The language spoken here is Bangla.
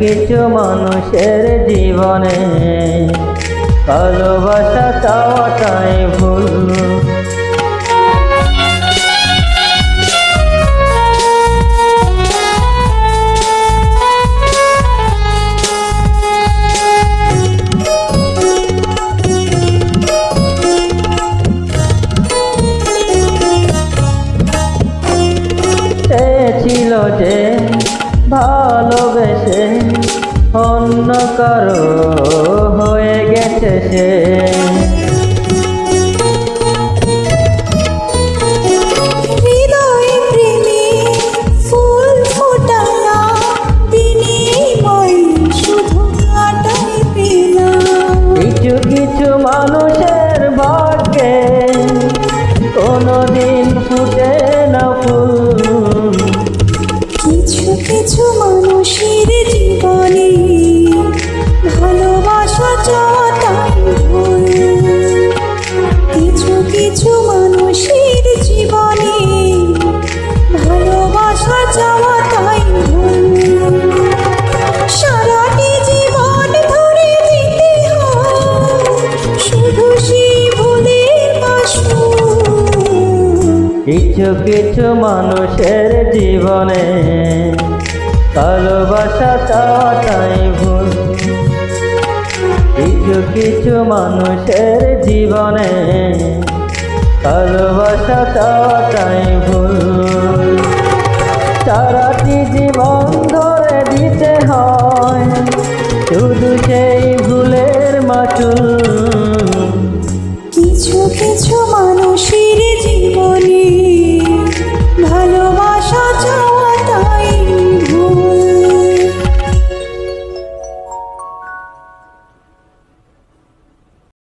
কিছু মানুষের জীবনে ভালোবাসা চাওয়াটাই ভুল। ছিল যে অন্য কারও হয়ে গেছে সে কিছু কিছু মানুষের জীবনে ভালোবাসা ভুল। কিছু কিছু মানুষের জীবনে ভালোবাসা ভুল। সারাটি জীবন ধরে দিতে হয় শুধু সেই ভুলের মাচুল। কিছু কিছু মানুষের